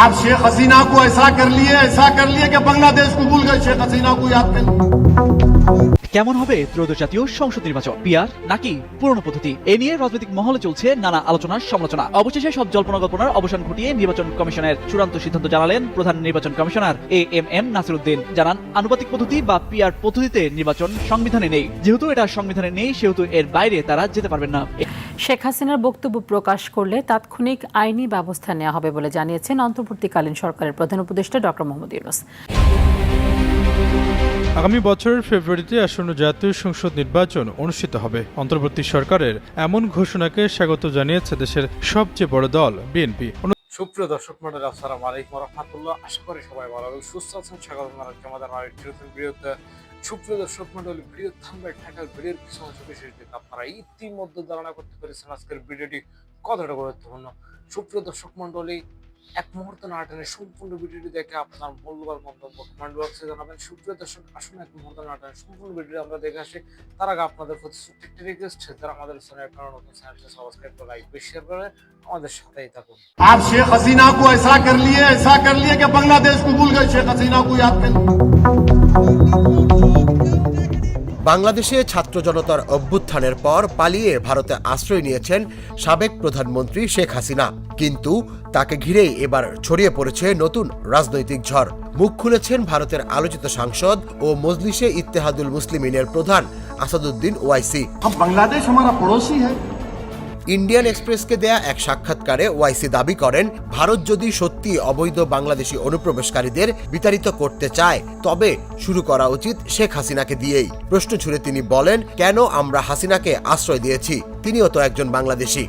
आप शेख हसीना को ऐसा कर लिए, ऐसा कर लिए कि बांग्लादेश को भूल गए, शेख हसीना को याद कर लिए। কেমন হবে ত্রয়োদশ জাতীয় সংসদ নির্বাচন? পিয়ার নাকি পুরনো পদ্ধতি? এ নিয়ে রাজনৈতিক মহলে চলছে নানা আলোচনার সমালোচনা। অবশেষে সব জল্পনা কল্পনার অবসান ঘটিয়ে নির্বাচন কমিশনের চূড়ান্ত সিদ্ধান্ত জানালেন প্রধান নির্বাচন commissioner A M M Nasiruddin. জানান, আনুপাতিক পদ্ধতি বা পিয়ার পদ্ধতিতে নির্বাচন সংবিধানে নেই। যেহেতু এটা সংবিধানে নেই, সেহেতু এর বাইরে তারা যেতে পারবেন না। শেখ হাসিনার বক্তব্য প্রকাশ করলে তাৎক্ষণিক আইনি ব্যবস্থা নেওয়া হবে বলে জানিয়েছেন অন্তর্বর্তীকালীন সরকারের প্রধান উপদেষ্টা ডক্টর মোহাম্মদ ইউনুস। আগামী বছরের ফেব্রুয়ারিতে আসন্ন জাতীয় সংসদ নির্বাচন অনুষ্ঠিত হবে। অন্তর্বর্তী সরকারের এমন ঘোষণাকে স্বাগত জানিয়েছে দেশের সবচেয়ে বড় দল, বিএনপি। সুপ্রিয় দর্শক মন্ডল, আসসালামু আলাইকুম রহমতুল্লাহ। আশা করি সবাই ভালো এবং সুস্থ আছেন, স্বাগত জানাচ্ছি আমাদের ভিডিওতে। সুপ্রিয় দর্শক মন্ডল ভিডিও থামবে ঠাকার ভিডিওর কিছু অংশ বিশেষ দিকে আপনারা ইতিমধ্যে ধারণা করতে পেরেছেন আজকের ভিডিওটি কতটা গুরুত্বপূর্ণ। সুপ্রিয় দর্শক মন্ডলী এক মুহূর্ত না টেনে সম্পূর্ণ ভিডিওটি দেখে আপনার মূল্যবান মন্তব্য কমেন্ট বক্সে জানাবেন সুপ্রিয় দর্শক আসুন এক মুহূর্ত না টেনে সম্পূর্ণ ভিডিওটি আমরা দেখে আসি তার আগে আপনাদের প্রতি ছোট্ট একটি রিকোয়েস্ট যারা আমাদের চ্যানেল কারণ নতুন চ্যানেলটি সাবস্ক্রাইব করে লাইক বেশি শেয়ার করে আমাদের সাথেই থাকুন आप शेख हसीना को ऐसा कर लिए ऐसा कर लिए कि बांग्लादेश को भूल गए शेख हसीना को याद कर लिए বাংলাদেশে ছাত্র জনতার অভ্যুত্থানের পর পালিয়ে ভারতে আশ্রয় নিয়েছেন সাবেক প্রধানমন্ত্রী শেখ হাসিনা। কিন্তু তাকে ঘিরেই এবার ছড়িয়ে পড়েছে নতুন রাজনৈতিক ঝড়। মুখ খুলেছেন ভারতের আলোচিত সাংসদ ও মজলিসে ইত্তেহাদুল মুসলিমিনের প্রধান আসাদুদ্দিন ওয়াইসি। বাংলাদেশ আমার পড়োশি হ্যাঁ ইন্ডিয়ান এক্সপ্রেসকে দেয়া এক সাক্ষাৎকারে ওয়াইসি দাবি করেন, ভারত যদি সত্যি অবৈধ বাংলাদেশি অনুপ্রবেশকারীদের বিতাড়িত করতে চায়, তবে শুরু করা উচিত শেখ হাসিনাকে দিয়েই। প্রশ্ন ছুড়ে তিনি বলেন, কেন আমরা হাসিনাকে আশ্রয় দিয়েছি? তিনিও তো একজন বাংলাদেশি।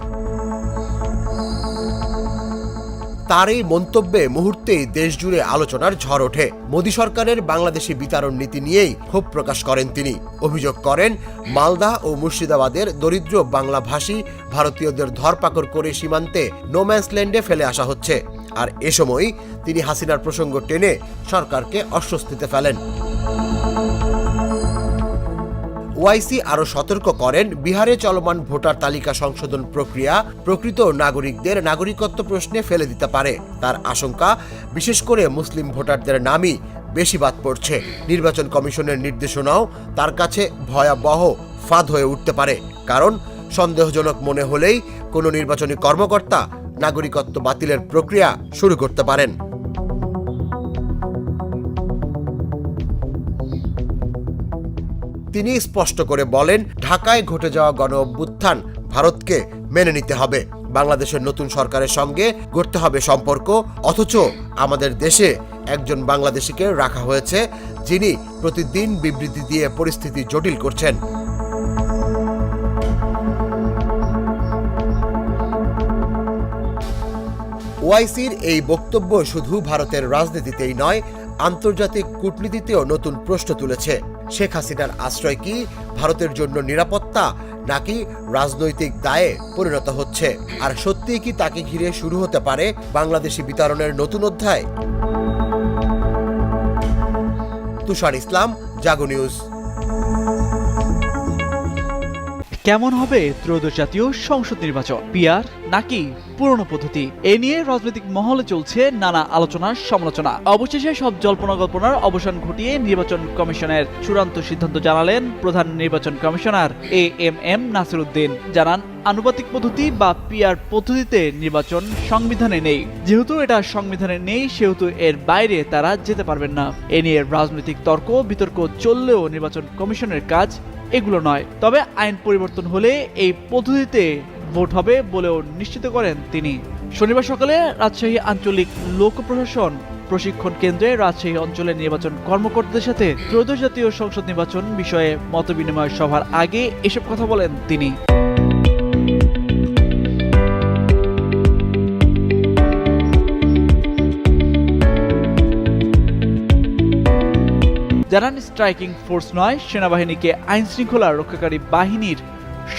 তার এই মন্তব্যে মুহূর্তেই দেশজুড়ে আলোচনার ঝড় ওঠে। মোদী সরকারের বাংলাদেশি বিতরণ নীতি নিয়েই ক্ষোভ প্রকাশ করেন তিনি। অভিযোগ করেন, মালদা ও মুর্শিদাবাদের দরিদ্র বাংলাভাষী ভারতীয়দের ধরপাকড় করে সীমান্তে নোম্যান্সল্যান্ডে ফেলে আসা হচ্ছে। আর এ সময় তিনি হাসিনার প্রসঙ্গ টেনে সরকারকে অস্বস্তিতে ফেলেন। ওয়াইসি আরও সতর্ক করেন, বিহারে চলমান ভোটার তালিকা সংশোধন প্রক্রিয়া প্রকৃত নাগরিকদের নাগরিকত্ব প্রশ্নে ফেলে দিতে পারে। তার আশঙ্কা, বিশেষ করে মুসলিম ভোটারদের নামই বেশি বাদ পড়ছে। নির্বাচন কমিশনের নির্দেশনাও তার কাছে ভয়াবহ ফাঁদ হয়ে উঠতে পারে। কারণ, সন্দেহজনক মনে হলেই কোনো নির্বাচনী কর্মকর্তা নাগরিকত্ব বাতিলের প্রক্রিয়া শুরু করতে পারেন। তিনি স্পষ্ট করে বলেন, ঢাকায় ঘটে যাওয়া গণ অভ্যুত্থান ভারতকে মেনে নিতে হবে। বাংলাদেশের নতুন সরকারের সঙ্গে গড়তে হবে সম্পর্ক, অথচ আমাদের দেশে একজন বাংলাদেশিকে রাখা হয়েছে, যিনি প্রতিদিন বিবৃতি দিয়ে পরিস্থিতি জটিল করছেন। ওআইসির এই বক্তব্য শুধু ভারতের রাজনীতিতেই নয়, আন্তর্জাতিক কূটনীতিতেও নতুন প্রশ্ন তুলেছে। শেখ হাসিনার আশ্রয় কি ভারতের জন্য নিরাপত্তা নাকি রাজনৈতিক দায়ে পরিণত হচ্ছে? আর সত্যিই কি তাকে ঘিরে শুরু হতে পারে বাংলাদেশি বিতরণের নতুন অধ্যায়? তুষার ইসলাম, জাগো নিউজ। কেমন হবে ত্রয়োদশ জাতীয় সংসদ নির্বাচন? পিয়ার নাকি পুরনো পদ্ধতি? এ নিয়ে রাজনৈতিক মহলে চলছে নানা আলোচনার সমালোচনা। অবশেষে সব জল্পনা কল্পনার অবসান ঘটিয়ে নির্বাচন কমিশনের চূড়ান্ত সিদ্ধান্ত জানালেন প্রধান নির্বাচন commissioner A M M Nasir Uddin জানান, আনুপাতিক পদ্ধতি বা পিয়ার পদ্ধতিতে নির্বাচন সংবিধানে নেই। যেহেতু এটা সংবিধানে নেই, সেহেতু এর বাইরে তারা যেতে পারবেন না। এ নিয়ে রাজনৈতিক তর্ক, বিতর্ক চললেও নির্বাচন কমিশনের কাজ এগুলো নয়। তবে আইন পরিবর্তন হলে এই পদ্ধতিতে ভোট হবে বলেও নিশ্চিত করেন তিনি। শনিবার সকালে রাজশাহী আঞ্চলিক লোক প্রশাসন প্রশিক্ষণ কেন্দ্রে রাজশাহী অঞ্চলের নির্বাচন কর্মকর্তাদের সাথে ত্রয়োদশ জাতীয় সংসদ নির্বাচন বিষয়ে মত বিনিময় সভার আগে এসব কথা বলেন তিনি। জানান স্ট্রাইকিং ফোর্স নয়, সেনাবাহিনীকে আইন শৃঙ্খলা রক্ষাকারী বাহিনীর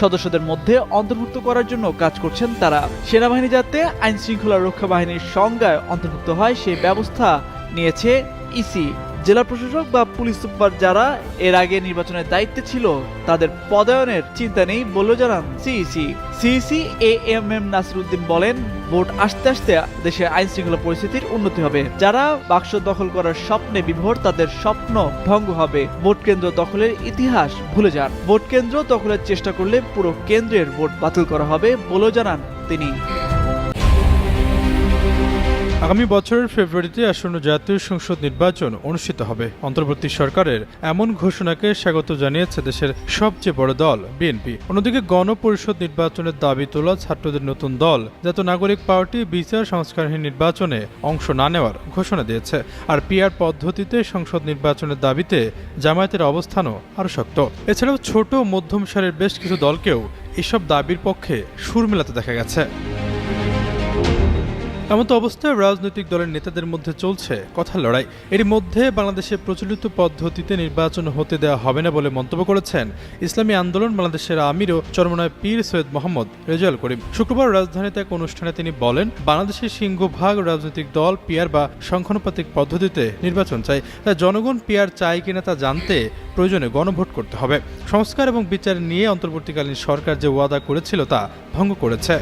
সদস্যদের মধ্যে অন্তর্ভুক্ত করার জন্য কাজ করছেন তারা। সেনাবাহিনী যাতে আইন শৃঙ্খলা রক্ষা বাহিনীর সংজ্ঞায় অন্তর্ভুক্ত হয় সেই ব্যবস্থা নিয়েছে ইসি। জেলা প্রশাসক বা পুলিশ সুপার যারা এর আগে নির্বাচনের দায়িত্বে ছিল, তাদের পদায়নের চিন্তা নেই বলেও জানান CEC. CEC A M M Nasiruddin বলেন, ভোট আসতে আসতে দেশে আইন শৃঙ্খলা পরিস্থিতির উন্নতি হবে। যারা বাক্স দখল করার স্বপ্নে বিভোর, তাদের স্বপ্ন ভঙ্গ হবে। ভোট কেন্দ্র দখলের ইতিহাস ভুলে যান। ভোট কেন্দ্র দখলের চেষ্টা করলে পুরো কেন্দ্রের ভোট বাতিল করা হবে বলেও জানান তিনি। আগামী বছরের ফেব্রুয়ারিতে আসন্ন জাতীয় সংসদ নির্বাচন অনুষ্ঠিত হবে। অন্তর্বর্তী সরকারের এমন ঘোষণাকে স্বাগত জানিয়েছে দেশের সবচেয়ে বড় দল, বিএনপি। অন্যদিকে গণপরিষদ নির্বাচনের দাবি তোলা ছাত্রদের নতুন দল জাতীয় নাগরিক পার্টি বিচার সংস্কারহীন নির্বাচনে অংশ না নেওয়ার ঘোষণা দিয়েছে। আর পিআর পদ্ধতিতে সংসদ নির্বাচনের দাবিতে জামায়াতের অবস্থানও আরও শক্ত। এছাড়াও ছোট মধ্যম সারির বেশ কিছু দলকেও এসব দাবির পক্ষে সুর মেলাতে দেখা গেছে। এমতো অবস্থায় রাজনৈতিক দলের নেতাদের মধ্যে চলছে কথা লড়াই। এর মধ্যে বাংলাদেশে প্রচলিত পদ্ধতিতে নির্বাচন হতে দেওয়া হবে না বলে মন্তব্য করেছেন ইসলামী আন্দোলন বাংলাদেশের আমির ও চরমনায় পীর সৈয়দ মোহাম্মদ রেজাউল করিম। শুক্রবার রাজধানীতে এক অনুষ্ঠানে তিনি বলেন, বাংলাদেশের সিংহভাগ রাজনৈতিক দল পিয়ার বা সংখ্যানুপাতিক পদ্ধতিতে নির্বাচন চায়। তাই জনগণ পিয়ার চায় কিনা তা জানতে প্রয়োজনে গণভোট করতে হবে। সংস্কার এবং বিচার নিয়ে অন্তর্বর্তীকালীন সরকার যে ওয়াদা করেছিল তা ভঙ্গ করেছে।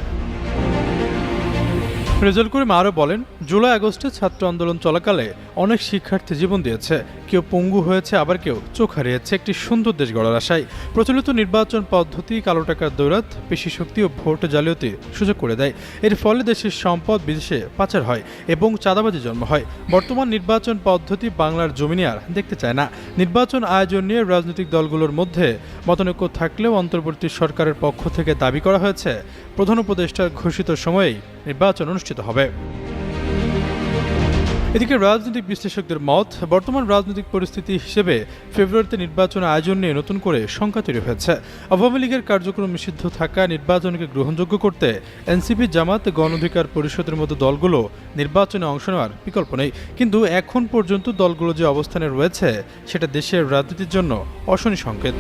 রেজাল করিম আরও বলেন, জুলাই আগস্টে ছাত্র আন্দোলন চলাকালে অনেক শিক্ষার্থী জীবন দিয়েছে। কেউ পঙ্গু হয়েছে, আবার কেউ চোখ হারিয়েছে। একটি সুন্দর দেশ গড়ার আশায় প্রচলিত নির্বাচন পদ্ধতি, কালো টাকার দৌরাত, পেশি শক্তি ও ভোট জালিয়াতির সুযোগ করে দেয়। এর ফলে দেশের সম্পদ বিদেশে পাচার হয় এবং চাঁদাবাজি জন্ম হয়। বর্তমান নির্বাচন পদ্ধতি বাংলার জমিনে আর দেখতে চায় না। নির্বাচন আয়োজন নিয়ে রাজনৈতিক দলগুলোর মধ্যে মতনৈক্য থাকলেও অন্তর্বর্তী সরকারের পক্ষ থেকে দাবি করা হয়েছে। প্রধান উপদেষ্টার ঘোষিত সময়েই নির্বাচন অনুষ্ঠিত হবে। এদিকে রাজনৈতিক বিশ্লেষকদের মত, বর্তমান রাজনৈতিক পরিস্থিতি হিসেবে ফেব্রুয়ারিতে নির্বাচন আয়োজন নিয়ে নতুন করে শঙ্কা তৈরি হয়েছে। আওয়ামী লীগের কার্যক্রম নিষিদ্ধ থাকা নির্বাচনকে গ্রহণযোগ্য করতে এনসিপি, জামাত, গণ অধিকার পরিষদের মতো দলগুলো নির্বাচনে অংশ নেওয়ার বিকল্প নেই। কিন্তু এখন পর্যন্ত দলগুলো যে অবস্থানে রয়েছে, সেটা দেশের রাজনীতির জন্য অশনি সংকেত।